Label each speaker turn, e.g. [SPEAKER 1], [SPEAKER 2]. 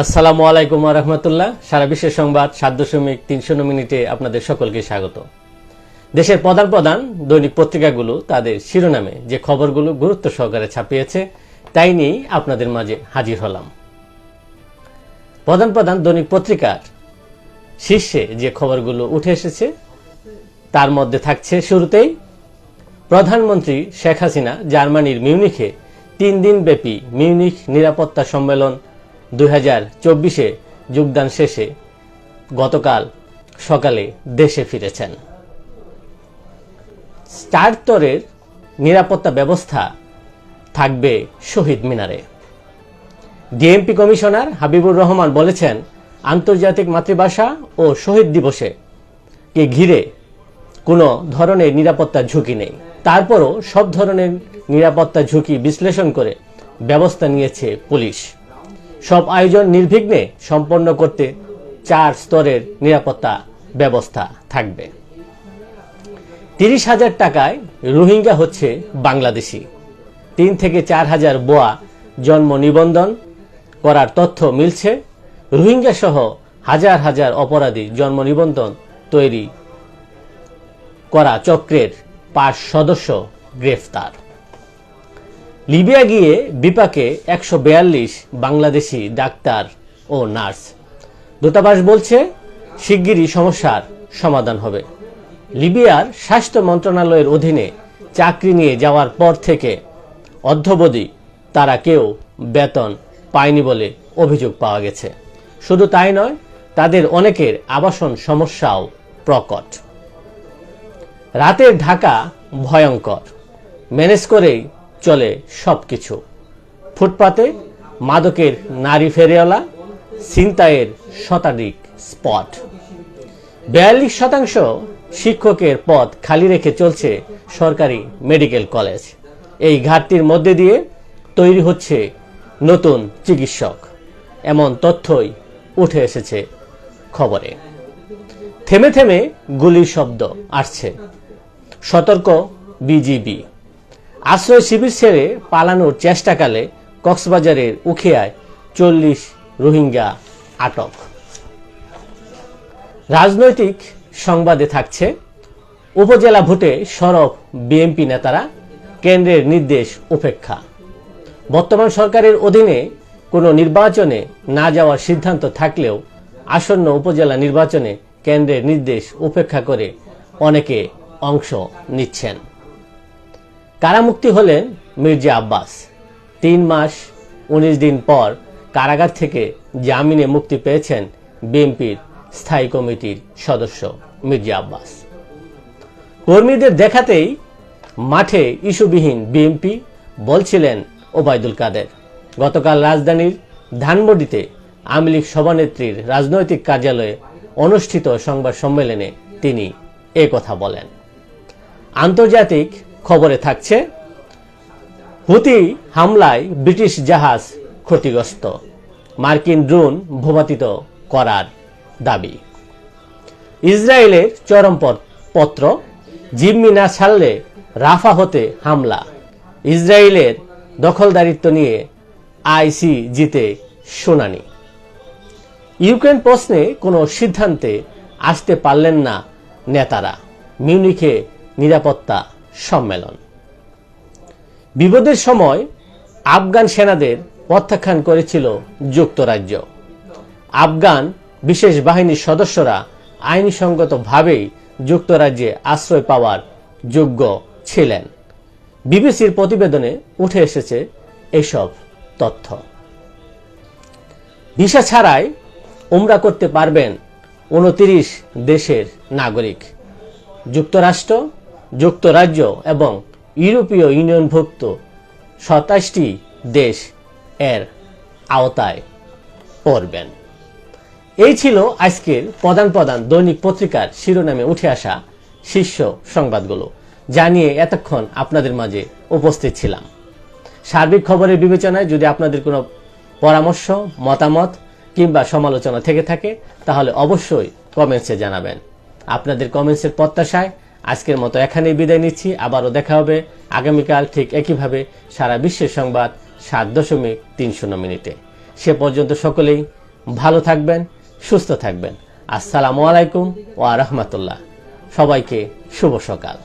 [SPEAKER 1] আসসালামু আলাইকুম রহমতুল্লাহ। সারা বিশ্বের সংবাদ সাত দশমিক তিনশো মিনিটে আপনাদের সকলকে স্বাগত। দেশের প্রধান প্রধান দৈনিক পত্রিকাগুলো তাদের শিরোনামে যে খবরগুলো গুরুত্ব সহকারে ছাপিয়েছে, তাই নিয়েই আপনাদের মাঝে হাজির হলাম। প্রধান প্রধান দৈনিক পত্রিকার শীর্ষে যে খবরগুলো উঠে এসেছে, তার মধ্যে থাকছে শুরুতেই, প্রধানমন্ত্রী শেখ হাসিনা জার্মানির মিউনিখে তিন দিন ব্যাপী মিউনিখ নিরাপত্তা সম্মেলন দুই হাজার চব্বিশে যোগদান শেষে গতকাল সকালে দেশে ফিরেছেন। চার নিরাপত্তা ব্যবস্থা থাকবে শহীদ মিনারে। ডিএমপি কমিশনার হাবিবুর রহমান বলেছেন, আন্তর্জাতিক মাতৃভাষা ও শহীদ দিবসে কে ঘিরে কোনো ধরনের নিরাপত্তা ঝুঁকি নেই। তারপরও সব ধরনের নিরাপত্তা ঝুঁকি বিশ্লেষণ করে ব্যবস্থা নিয়েছে পুলিশ। সব আয়োজন নির্বিঘ্নে সম্পন্ন করতে চার স্তরের নিরাপত্তা ব্যবস্থা থাকবে। তিরিশ হাজার টাকায় রোহিঙ্গা হচ্ছে বাংলাদেশি। তিন থেকে চার হাজার বোয়া জন্ম নিবন্ধন করার তথ্য মিলছে। রোহিঙ্গা সহ হাজার হাজার অপরাধী জন্ম নিবন্ধন তৈরি করা চক্রের পাঁচ সদস্য গ্রেফতার। লিবিয়া গিয়ে বিপাকে একশো বেয়াল্লিশ বাংলাদেশি ডাক্তার ও নার্স। দূতাবাস বলছে, শিগগিরই সমস্যার সমাধান হবে। লিবিয়ার স্বাস্থ্য মন্ত্রণালয়ের অধীনে চাকরি নিয়ে যাওয়ার পর থেকে অধ্যবধি তারা কেউ বেতন পায়নি বলে অভিযোগ পাওয়া গেছে। শুধু তাই নয়, তাদের অনেকের আবাসন সমস্যাও প্রকট। রাতের ঢাকা ভয়ঙ্কর। ম্যানেজ করেই চলে সব কিছু ফুটপাতে মাদকের নারী ফেরিওয়ালা, ছিনতাইয়ের শতাধিক স্পট। বিয়াল্লিশ শতাংশ শিক্ষকের পদ খালি রেখে চলছে সরকারি মেডিকেল কলেজ। এই ঘাটতির মধ্যে দিয়ে তৈরি হচ্ছে নতুন চিকিৎসক। এমন তথ্যই উঠে এসেছে খবরে। থেমে থেমে গুলির শব্দ আসছে। সতর্ক বিজিবি। আশ্রয় শিবির ছেড়ে পালানোর চেষ্টাকালে কক্সবাজারের উখিয়ায় চল্লিশ রোহিঙ্গা আটক। রাজনৈতিক সংবাদে থাকছে, উপজেলা ভোটে সরব বিএনপি নেতারা, কেন্দ্রের নির্দেশ উপেক্ষা। বর্তমান সরকারের অধীনে কোনো নির্বাচনে না যাওয়ার সিদ্ধান্ত থাকলেও আসন্ন উপজেলা নির্বাচনে কেন্দ্রের নির্দেশ উপেক্ষা করে অনেকে অংশ নিচ্ছেন। কারামুক্তি হলেন মির্জা আব্বাস। তিন মাস, উনিশ দিন পর কারাগার থেকে জামিনে মুক্তি পেয়েছেন বিএনপির স্থায়ী কমিটির সদস্য মির্জা আব্বাস। কর্মীদের দেখাতেই মাঠে ইস্যুবিহীন বিএনপি বলছিলেন ওবায়দুল কাদের। গতকাল রাজধানীর ধানমন্ডিতে আওয়ামী লীগ সভানেত্রীর রাজনৈতিক কার্যালয়ে অনুষ্ঠিত সংবাদ সম্মেলনে তিনি কথা বলেন। আন্তর্জাতিক খবরে থাকছে, হুতি হামলায় ব্রিটিশ জাহাজ ক্ষতিগ্রস্ত। মার্কিন ড্রোন ভূপাতিত করার দাবি। ইসরায়েলের চরম পত্র, জিম্মি না ছাড়লে রাফা হতে হামলা। ইসরায়েলের দখলদারিত্ব নিয়ে আইসি জিতে শুনানি। ইউক্রেন প্রশ্নে কোনো সিদ্ধান্তে আসতে পারলেন না নেতারা। মিউনিখে নিরাপত্তা সম্মেলন। বিপদের সময় আফগান সেনাদের প্রত্যাখ্যান করেছিল যুক্তরাজ্য। আফগান বিশেষ বাহিনীর সদস্যরা আইনসঙ্গতভাবেই যুক্তরাজ্যে আশ্রয় পাওয়ার যোগ্য ছিলেন। বিবিসির প্রতিবেদনে উঠে এসেছে এসব তথ্য। ভিসা ছাড়াই উমরা করতে পারবেন উনতিরিশ দেশের নাগরিক। যুক্তরাষ্ট্র যুক্তরাজ্য এবং ইউরোপীয় ইউনিয়নভুক্ত সাতাশটি দেশ এর আওতায় পড়বেন। এই ছিল আজকের প্রধান প্রধান দৈনিক পত্রিকার শিরোনামে উঠে আসা শীর্ষ সংবাদগুলো। জানিয়ে এতক্ষণ আপনাদের মাঝে উপস্থিত ছিলাম। সার্বিক খবরের বিবেচনায় যদি আপনাদের কোনো পরামর্শ, মতামত কিংবা সমালোচনা থেকে থাকে, তাহলে অবশ্যই কমেন্টসে জানাবেন। আপনাদের কমেন্টসের প্রত্যাশায় আজকের মতো এখানেই বিদায় নিচ্ছি। আবারও দেখা হবে আগামীকাল ঠিক একইভাবে সারা বিশ্বের সংবাদ সাত দশমিক তিন শূন্য মিনিটে। সে পর্যন্ত সকলেই ভালো থাকবেন, সুস্থ থাকবেন। আসসালামু আলাইকুম ওয়া রাহমাতুল্লাহ। সবাইকে শুভ সকাল।